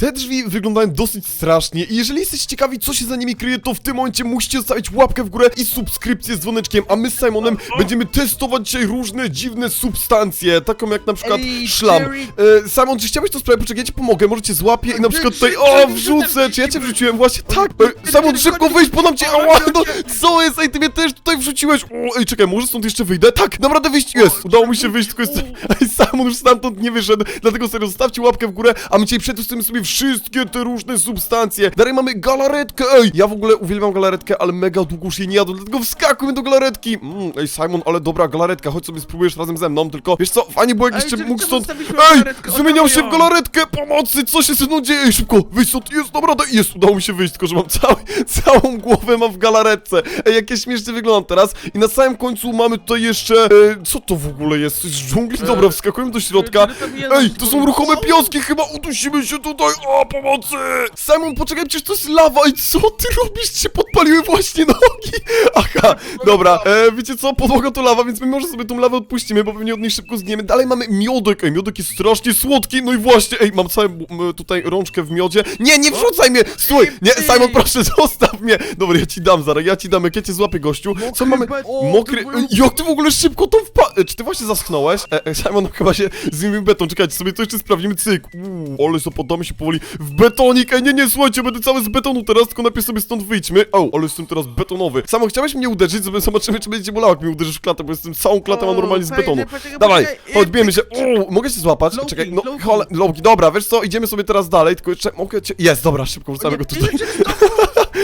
Te drzwi wyglądają dosyć strasznie i jeżeli jesteście ciekawi, co się za nimi kryje, to w tym momencie musicie zostawić łapkę w górę i subskrypcję z dzwoneczkiem, a my z Simonem będziemy testować dzisiaj różne dziwne substancje, taką jak na przykład Ej, szlam. Jerry. E, Simon, czy chciałbyś to sprawdzić? Poczekaj, ja ci pomogę, może cię złapię i na przykład tutaj, o, wrzucę, czy- ja cię wrzuciłem? Właśnie tak. E, Simon, szybko wyjdź, bo nam cię, ała, no, co jest? Ej, ty mnie też tutaj wrzuciłeś. O, ej, czekaj, może stąd jeszcze wyjdę? Tak, naprawdę wyjść, jest, udało mi się wyjść, tylko jest... Ej, Simon już stamtąd nie wyszedł, dlatego serio, zostawcie łapkę w górę, a my dzisiaj przetestujemy sobie wszystkie te różne substancje. Dalej mamy galaretkę, ej, ja w ogóle uwielbiam galaretkę, ale mega długo już jej nie jadłem, dlatego wskakujmy do galaretki. Mm, ej, Simon, ale dobra galaretka, chodź sobie spróbujesz razem ze mną, tylko, wiesz co, fajnie było, jak Ej, jeszcze mógł stąd... zostawiliśmy Ej, galaretkę? zmieniał się w ją. galaretkę, pomocy, co się ze mną dzieje? Ej, szybko, wyjdź stąd, jest, dobra, da- jest, udało mi się wyjść, tylko że mam cały, całą głowę mam w galaretce. Ej, jak ja śmiesznie wyglądam teraz. I na samym końcu mamy tutaj jeszcze, e, co to w ogóle jest? Coś z dżungli? Dobra, wskakujemy do środka. jest Ej, to są ruchome piaski, chyba udusimy się tutaj, o, pomocy! Simon, poczekaj, przecież to jest lawa i co ty robisz? Ci się podpaliły właśnie nogi! Aha, dobra, e, wiecie co, podłoga to lawa, więc my może sobie tą lawę odpuścimy, bo pewnie od niej szybko zgniemy. Dalej mamy miodek, ej, miodek jest strasznie słodki, no i właśnie, ej, mam całą m, tutaj rączkę w miodzie. Nie, nie wrzucaj mnie! Stój! Nie! Simon, proszę, zostaw mnie! Dobra, ja ci dam zaraz, ja ci dam, jak ja cię złapię, gościu. Co mamy? Mokry... to Jak ty w ogóle szybko tą wpa... e, Czy ty właśnie zaschnąłeś? E, e, Simon chyba się zmienił beton, czekajcie, sobie to jeszcze sprawdzimy, cyk. Uuu, ale zapadamy się powoli w betonik, ej, nie, nie, słuchajcie, będę cały z betonu teraz, tylko najpierw sobie stąd wyjdźmy. O, ale jestem teraz betonowy. Samo chciałeś mnie uderzyć, żeby zobaczymy, czy będzie bolało, jak mnie uderzysz w klatę, bo jestem całą klatę mam normalnie z betonu. poczekaj, Dawaj, poczekaj, chodź, bijemy się. Uuu, mogę się złapać? Loki, Czekaj, no, Loki, dobra, wiesz co, idziemy sobie teraz dalej, tylko jeszcze, mogę cię... Jest, dobra, szybko wrzucamy go tutaj.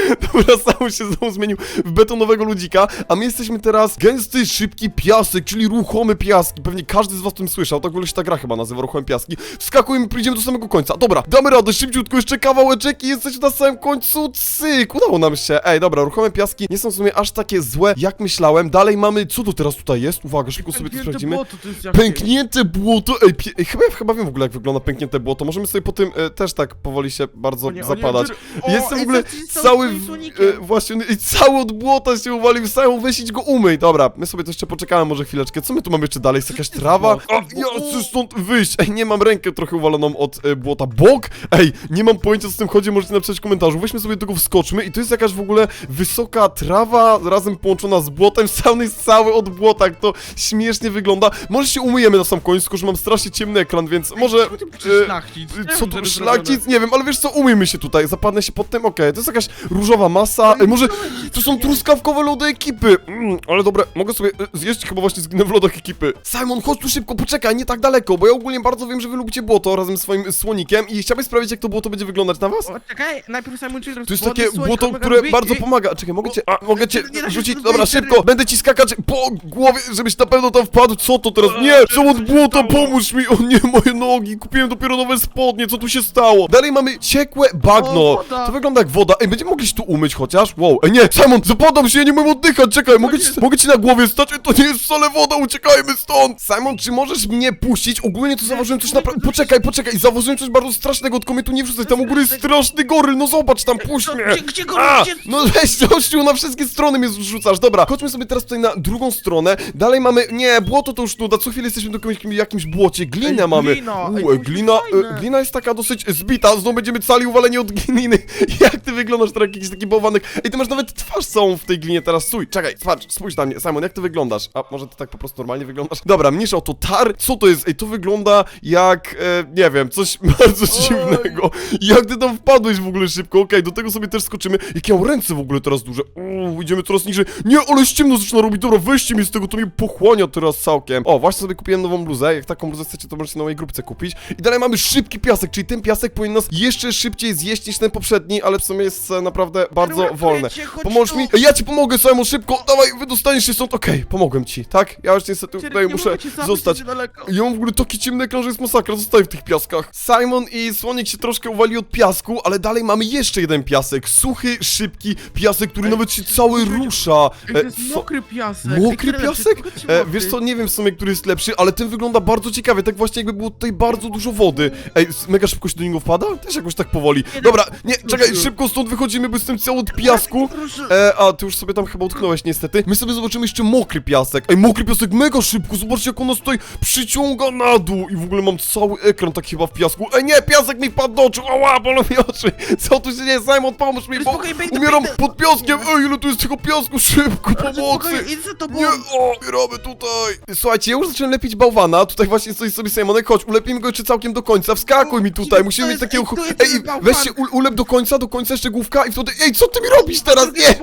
Dobra, sam się znowu zmienił w betonowego ludzika, a my jesteśmy teraz gęsty, szybki piasek, czyli ruchomy piaski. Pewnie każdy z was o tym słyszał, tak w ogóle się ta gra chyba nazywa ruchome piaski. Wskakujemy, pójdziemy do samego końca. Dobra, damy radę, szybciutko, jeszcze kawałeczek i jesteśmy na samym końcu, cyk, udało nam się. Ej, dobra, ruchome piaski nie są w sumie aż takie złe, jak myślałem. Dalej mamy, co to teraz tutaj jest? Uwaga, szybko sobie to Pęknięte sprawdzimy. błoto, to jest jakieś- Pęknięte błoto, ej, pie... ej chyba, chyba wiem w ogóle jak wygląda pęknięte błoto, możemy sobie po tym e, też tak powoli się bardzo O nie, o nie, zapadać. O, Jestem w ej, ogóle z cały, twoim w, słonikiem? e, właśnie, i cały od błota się uwalił, samą idź go umyj, dobra, my sobie to jeszcze poczekamy może chwileczkę, co my tu mamy jeszcze dalej, jest jakaś trawa? O, ja chcę stąd wyjść, ej, nie mam rękę trochę uwaloną od e, błota, bok? Ej, nie mam pojęcia co z tym chodzi, możecie napisać w komentarzu, weźmy sobie do tego wskoczmy. I to jest jakaś w ogóle wysoka trawa, razem połączona z błotem, sam jest cały od błota, jak to śmiesznie wygląda, może się umyjemy na sam koniec, tylko że mam strasznie ciemny ekran, więc może... Czemu ty piszesz e, szlachcic? Nie Co wiem, żeby szlachcic? Nie wiem, ale wiesz co, umyjmy się tutaj, zapadnę się pod tym, okej, to jest jakaś różowa masa, Ej, może to są truskawkowe lody ekipy, mm, ale dobra, mogę sobie y, zjeść, chyba właśnie zginę w lodach ekipy. Simon, chodź tu szybko, poczekaj, nie tak daleko, bo ja ogólnie bardzo wiem, że wy lubicie błoto razem z swoim słonikiem i chciałbyś sprawdzić, jak to błoto będzie wyglądać na was? O, czekaj, najpierw Simon czy To jest takie błoto, które bardzo pomaga. Czekaj, mogę cię, a, mogę cię nie da się rzucić, dobra, szybko, będę ci skakać po głowie, żebyś na pewno tam wpadł. Co to teraz? Nie, od błota, pomóż mi, o nie, moje nogi, kupiłem dopiero nowe spodnie, co tu się stało? Dalej mamy ciekłe bagno, O, woda. to wygląda jak woda, ej, będziemy mogli się tu umyć chociaż? Wow, ej, nie, Simon, zapadam się, ja nie mogę oddychać, czekaj, mogę ci, mogę ci na głowie stać, Ej, to nie jest wcale woda, uciekajmy stąd! Simon, czy możesz mnie puścić? Ogólnie to zauważyłem coś naprawdę, poczekaj, poczekaj, zauważyłem coś bardzo strasznego, tylko mnie tu nie wrzucaj, tam u góry jest straszny goryl, no zobacz tam, puść mnie! Gdzie, gdzie go A, gdzie- no weź gościu, na wszystkie strony mnie zrzucasz. Dobra, chodźmy sobie teraz tutaj na drugą stronę. Dalej mamy, nie, błoto to już nuda, co chwilę jesteśmy do jakimś, jakimś błocie. Glinę mamy. glina, U, e, to jest glina, fajne. e, glina jest taka dosyć zbita, znowu będziemy cali uwaleni od gliny. Jak ty wyglądasz teraz jakiś taki bałwanek? Ej, ty masz nawet twarz całą w tej glinie teraz, stój, czekaj, patrz, spójrz na mnie. Simon, jak ty wyglądasz? A może ty tak po prostu normalnie wyglądasz? Dobra, mniejsza o to tar, co to jest? Ej, to wygląda jak, e, nie wiem, coś bardzo dziwnego. Jak ty tam wpadłeś w ogóle szybko? Okej, do tego sobie też skoczymy. Jakie ja mam ręce w ogóle teraz duże. Uuu, idziemy coraz niżej. Nie, ale ściemno zaczyna robić. Dobra, weźcie mnie z tego, to mnie pochłania teraz całkiem. O, właśnie sobie kupiłem nową bluzę. Jak taką bluzę chcecie, to możecie na mojej grupce kupić. I dalej mamy szybki piasek, czyli ten piasek powinien nas jeszcze szybciej zjeść niż ten poprzedni, ale w sumie jest e, naprawdę bardzo wolne. chodź Pomóż tu. mi. Ej, ja ci pomogę, Simon, szybko. Dawaj, wydostaniesz się stąd. Okej, pomogłem ci, tak? Ja już niestety Jerry, tutaj nie muszę mogę cię zabić, zostać. jesteś daleko. Ja mam w ogóle taki ciemny ekran, że jest masakra, zostaję w tych piaskach. Simon i Słonik się troszkę uwali od piasku, ale dalej mamy jeszcze jeden piasek. Suchy, szybki piasek, który nawet się cały rusza. Ej, to E, jest co- mokry piasek. Ej, Mokry piasek? Ci E, mokry. wiesz co, nie wiem w sumie, który jest lepszy, ale ten wygląda bardzo ciekawie, tak właśnie jakby było tutaj bardzo dużo wody. Ej, s- mega szybko się do niego wpada? Też jakoś tak powoli. Dobra, nie, czekaj, szybko stąd wychodzimy, bo jestem cały od piasku. E, a ty już sobie tam chyba utknąłeś niestety. My sobie zobaczymy jeszcze mokry piasek. Ej, mokry piasek mega szybko, zobaczcie jak on nas tutaj przyciąga na dół. I w ogóle mam cały ekran tak chyba w piasku. Ej, nie, piasek mi wpadł do oczu, ała, bolą mi oczy. Co tu się dzieje, Simon, pomóż mi, bo Spokojnie, umieram pod piaskiem. Ej, ile tu jest tego piasku, szybko, pomocy. Spokojnie, za tobą. Nie, o, robię tutaj. Słuchajcie, ja już zacząłem lepić bałwana. Tutaj właśnie stoi sobie Simonek, chodź, ulepimy go jeszcze całkiem do końca. Wskakuj mi tutaj, musimy mieć takiego... ej, weź się, u- ulep do końca, do końca jeszcze główka i Ej, co ty mi robisz teraz? Nie!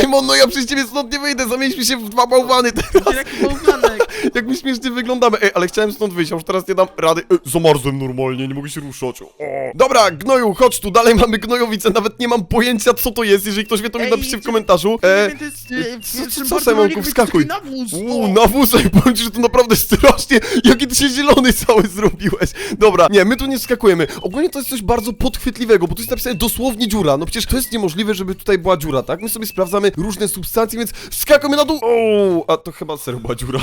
Simon, no ja przez ciebie stąd nie wyjdę, zamieniliśmy się w dwa bałwany teraz. Jaki bałwanek. Jak my śmiesznie wyglądamy. Ej, ale chciałem stąd wyjść, a już teraz nie dam rady. Ej, zamarzłem normalnie, nie mogę się ruszać. O. Dobra, gnoju, chodź tu, dalej mamy gnojowice, nawet nie mam pojęcia co to jest, jeżeli ktoś wie to mi Ej, napiszcie w komentarzu. E, E, co- co, mały, wskakuj. Uuu, na powiem ci, że to naprawdę strasznie, jaki ty się zielony cały zrobiłeś. Dobra, nie, my tu nie skakujemy. Ogólnie to jest coś bardzo podchwytliwego, bo tu jest napisane dosłownie dziura. No przecież to jest niemożliwe, żeby tutaj była dziura, tak? My sobie sprawdzamy różne substancje, więc skakamy na dół. O, a to chyba serio była dziura.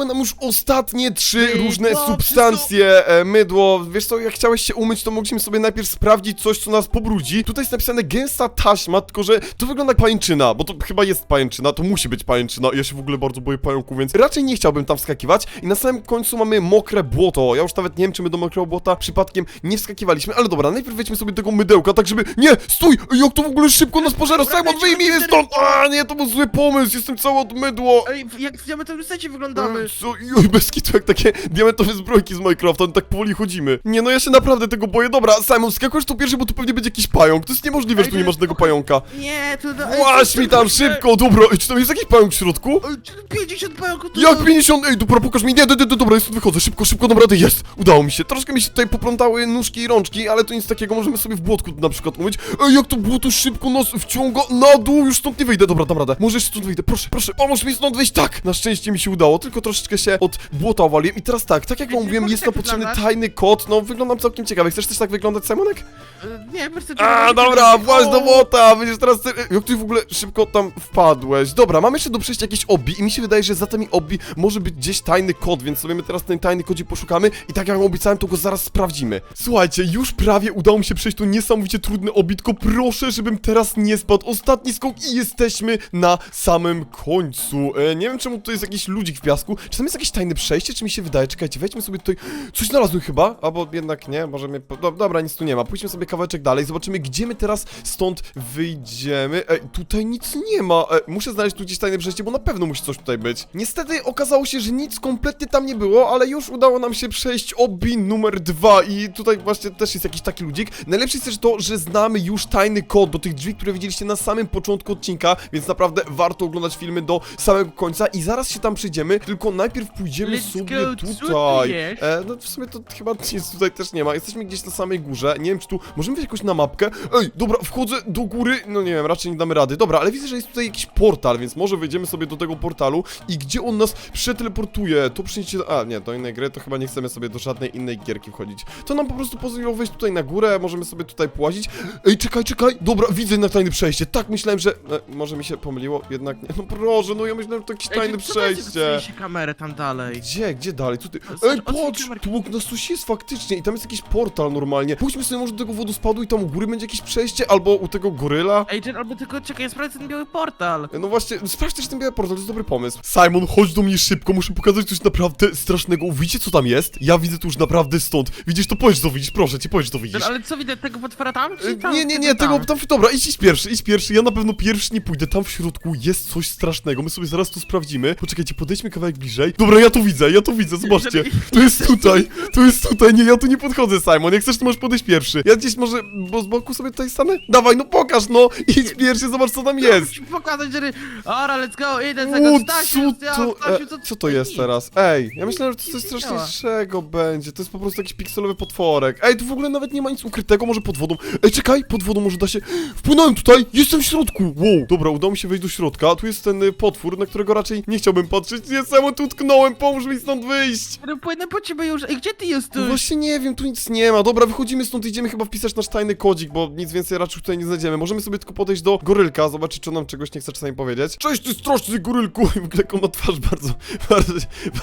Zostały nam już ostatnie trzy Mydło, różne substancje. E, mydło, wiesz co, jak chciałeś się umyć, to mogliśmy sobie najpierw sprawdzić coś, co nas pobrudzi. Tutaj jest napisane gęsta taśma, tylko że to wygląda jak pajęczyna, bo to chyba jest pajęczyna, to musi być pajęczyna. Ja się w ogóle bardzo boję pająków, więc raczej nie chciałbym tam wskakiwać. I na samym końcu mamy mokre błoto. Ja już nawet nie wiem, czy my do mokrego błota przypadkiem nie wskakiwaliśmy, ale dobra, najpierw wejdźmy sobie do tego mydełka, tak żeby... Nie, stój! Jak to w ogóle szybko nas pożera? Simon, wyjmij mnie stąd! A, nie, to był zły pomysł, jestem cały od mydło. Ej, jak w diamentowym secie wyglądamy. Co? Oj, bez kitu, jak takie diamentowe zbrojki z Minecrafta, no tak powoli chodzimy. Nie, no ja się naprawdę tego boję. Dobra, Simon, skakujesz tu pierwszy, bo tu pewnie będzie jakiś pająk. To jest niemożliwe, że tu nie to masz jest tego pająka. Nie, tu... ej, Właź tu- mi tam szybko, dobra. Ej, czy tam jest jakiś pająk w środku? Ej, tu 50 pająków tu... Jak 50? Ej, dobra, pokaż mi. Nie, nie, nie, nie, dobra, ja stąd wychodzę. Szybko, szybko, dobra, rady, jest. Udało mi się. Troszkę mi się tutaj poplątały nóżki i rączki, ale to nic takiego, możemy sobie w błotku na przykład umyć. Ej, jak to błoto szybko nas wciąga na dół, już stąd nie wyjdę. Dobra, dam radę. Może jeszcze stąd wyjdę, proszę, proszę, pomóż mi stąd wyjść. Tak, na szczęście mi się udało, tylko troszeczkę się od błota owaliłem. I teraz tak, tak jak wam mówiłem, jest to tak potrzebny tajny kod. No, wyglądam całkiem ciekawie. Chcesz też tak wyglądać, Simonek? E, Nie, po prostu... A, dobra, właź do błota, będziesz teraz... ty- Jak ty w ogóle szybko tam wpadłeś? Dobra, mamy jeszcze do przejścia jakieś obbi i mi się wydaje, że za tymi obbi może być gdzieś tajny kod, więc sobie my teraz ten tajny kodzik poszukamy i tak jak wam obiecałem, to go zaraz sprawdzimy. Słuchajcie, już prawie udało mi się przejść to niesamowicie trudne obbi, tylko proszę, żebym teraz nie spadł. Ostatni skok i jesteśmy na samym końcu. E, nie wiem, czemu tu jest jakiś ludzik w piasku. Czy tam jest jakieś tajne przejście, czy mi się wydaje? Czekajcie, wejdźmy sobie tutaj... Coś znalazłem chyba, albo jednak nie, może mnie... dobra, nic tu nie ma. Pójdźmy sobie kawałeczek dalej, zobaczymy, gdzie my teraz stąd wyjdziemy. Ej, tutaj nic nie ma. E, muszę znaleźć tu gdzieś tajne przejście, bo na pewno musi coś tutaj być. Niestety okazało się, że nic kompletnie tam nie było, ale już udało nam się przejść obi numer dwa i tutaj właśnie też jest jakiś taki ludzik. Najlepsze jest też to, że znamy już tajny kod do tych drzwi, które widzieliście na samym początku odcinka, więc naprawdę warto oglądać filmy do samego końca i zaraz się tam przyjdziemy, tylko najpierw pójdziemy Let's sobie go, co tu tutaj. jest? E, no w sumie to chyba nic tutaj też nie ma. Jesteśmy gdzieś na samej górze. Nie wiem, czy tu możemy wejść jakoś na mapkę. Ej, dobra, wchodzę do góry. No nie wiem, raczej nie damy rady. Dobra, ale widzę, że jest tutaj jakiś portal, więc może wejdziemy sobie do tego portalu i gdzie on nas przeteleportuje? To przyjdzie. A, nie, do innej gry to chyba nie chcemy sobie do żadnej innej gierki wchodzić. To nam po prostu pozwoliło wejść tutaj na górę, możemy sobie tutaj płazić. Ej, czekaj, czekaj. Dobra, widzę na tajne przejście. Tak myślałem, że. E, może mi się pomyliło, jednak nie. No proszę, no ja myślałem, że to jakieś Ej, co to jest, przejście. się kamerę tam dalej. Gdzie? Gdzie dalej? Co ty? Zobacz, Ej, patrz! Tu obok nas coś jest faktycznie i tam jest jakiś portal normalnie. Pójdźmy sobie może do tego wodospadu i tam u góry będzie jakieś przejście, albo u tego goryla. Ej, Jen, albo tylko czekaj, ja sprawdzę ten biały portal. No właśnie, sprawdź też ten biały portal, to jest dobry pomysł. Simon, chodź do mnie szybko, muszę pokazać coś naprawdę strasznego. Widzicie co tam jest? Ja widzę tu już naprawdę stąd. Widzisz to? Powiedz, co widzisz, proszę cię, powiedz, co widzisz. Ale co widać, tego potwora tam, czy tam? Nie, nie, nie, tego tam? tam, dobra, idź, idź pierwszy, idź pierwszy, ja na pewno pierwszy nie pójdę, tam w środku jest coś strasznego, my sobie zaraz to sprawdzimy. Poczekajcie, podejdźmy kawałek bliżej. Dobra, ja to widzę, ja to widzę, zobaczcie, to jest tutaj, to jest tutaj, nie, ja tu nie podchodzę, Simon, jak chcesz, to możesz podejść pierwszy. Ja gdzieś może, bo z boku sobie tutaj stanę? Dawaj, no pokaż, no, idź pierwszy, zobacz co tam jest. Pokazać, że... Ora, let's go, idę za O, Stasiu, co ja, to, Stasiu, e, co to jest teraz? Ej, ja myślałem, że to coś straszniejszego będzie, to jest po prostu jakiś pikselowy potworek. Ej, tu w ogóle nawet nie ma nic ukrytego, może pod wodą. Ej, czekaj, pod wodą może da się... Wpłynąłem tutaj, jestem w środku! Wow, dobra, udało mi się wejść do środka, tu jest ten y, potwór, na którego raczej nie chciałbym patrzeć. Nie, Simon, tu utknąłem, pomóż mi stąd wyjść! No płynę po ciebie już. Ej, gdzie ty No jesteś? właśnie nie wiem, tu nic nie ma. Dobra, wychodzimy stąd, idziemy chyba wpisać nasz tajny kodzik, bo nic więcej raczej tutaj nie znajdziemy. Możemy sobie tylko podejść do gorylka, zobaczyć, czy on nam czegoś nie chce czasami powiedzieć. Cześć, ty straszny gorylku! I w ogóle ma twarz bardzo, bardzo,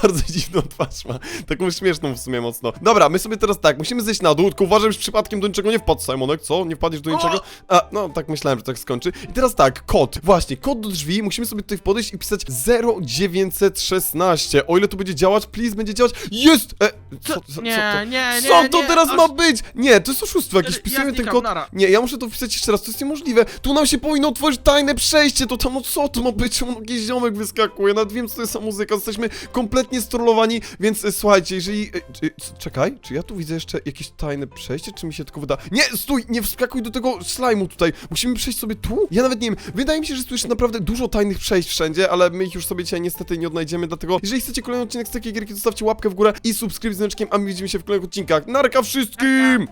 bardzo dziwną twarz ma. Taką śmieszną w sumie mocno. Dobra, my sobie teraz tak, musimy zejść na dół, tylko uważaj, żebyś przypadkiem do niczego nie wpadł, Simonek, co? Nie wpadniesz do niczego? A, no, tak myślałem, że tak skończy. I teraz tak, kod. Właśnie, kod do drzwi, musimy sobie tutaj podejść i pisać 0916. O ile to będzie działać, please, będzie działać. Jest! E, co, co, co, Nie, to? nie, nie, Co to nie, teraz aż- ma być? Nie, to jest oszustwo jakieś, Ja pisujemy ten znikam, kod. nara. Nie, ja muszę to wpisać jeszcze raz, to jest niemożliwe. Tu nam się powinno otworzyć tajne przejście, to tam, no co to ma być? Czemu jakiś ziomek wyskakuje? Nawet wiem, co to jest za muzyka, jesteśmy kompletnie strollowani, więc e, słuchajcie, jeżeli... E, e, c- czekaj, czy ja tu widzę jeszcze jakieś tajne przejście, czy mi się tylko wyda... Nie, stój, nie wskakuj do tego slajmu tutaj, musimy przejść sobie tu? Ja nawet nie wiem, wydaje mi się, że tu jest naprawdę dużo tajnych przejść wszędzie, ale my ich już sobie dzisiaj niestety nie odnajdziemy, dlatego jeżeli chcecie kolejny odcinek z takiej gierki, zostawcie łapkę w górę i subskrypcję z dzwoneczkiem, a my widzimy się w kolejnych odcinkach. Narka wszystkim!